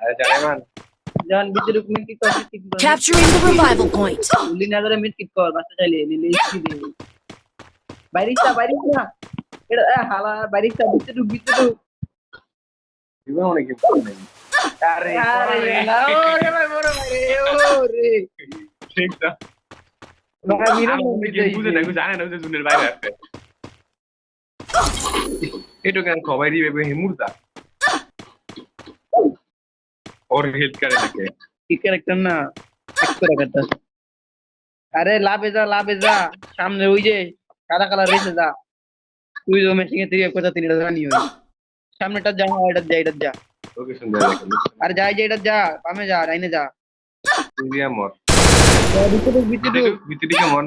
আরে জানে মান জান ভিতরে ঢুকো মিট কিট কর মিট কিট কর Capturing the revival point. কিট কর বাচ্চা চাইলে নিলে ইসকি দে বাইরিস্তা বাইরিস্তা এটা এ, হালা বাইরিস্তা ভিতরে ঢুক ভিতরে ঢুক জীবন অনেক ইম্পর্টেন্ট নেই। আরে আরে না, ওরে ভাই বড় ভাই ঠিক তো। বুঝে না জানে না জুনের বাইরে আছে। এটা কেন দিবে হেমুরদা ওর হেল্প করে নাকি কি ক্যারেক্টার না কাটা আরে লাভে যা লাভে যা সামনে ওই যে সাদা কালার রেসে যা তুই তো মেশিং এ তুই এক কথা তিনটা জানিও সামনেটা যা এটা যা এটা যা আর যাই যে এটা যা বামে যা রাইনে যা তুই মর ভিতরে মর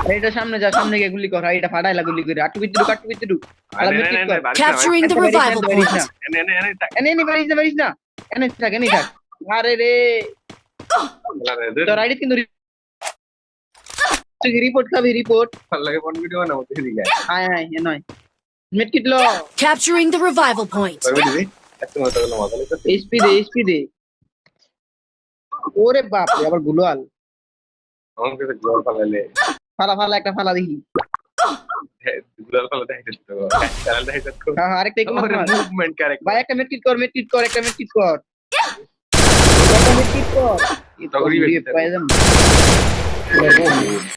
আরে এটা সামনে যা সামনে গিয়ে গুলি কর এটা ফাটাইলা গুলি করে আটু কাটু না না না point. এনে এনে এনে এনে এনে পারিস না পারিস না এনে থাক এনে থাক। আরে রে। তোর আইডি কিন্তু তুই রিপোর্ট খাবি রিপোর্ট ভালো লাগে ফোন ভিডিও না দিকে আয়। আয় এ নয়। হলো মজা লাগে এইচপি দে এইচপি দে। ওরে বাপ রে আবার গুলোয়াল। আমার কাছে ফালা ফালা একটা ফালা দেখি। গোল পালা দেখাইতে তো চ্যানেল দেখাইতে তো হ্যাঁ হ্যাঁ, আরেকটা একটু মার। মুভমেন্ট ক্যারেক্টার ভাই একটা মেটকিট কর মেটকিট কর একটা মেটকিট কর একটা মেটকিট কর তগরি বেশি পাই যাম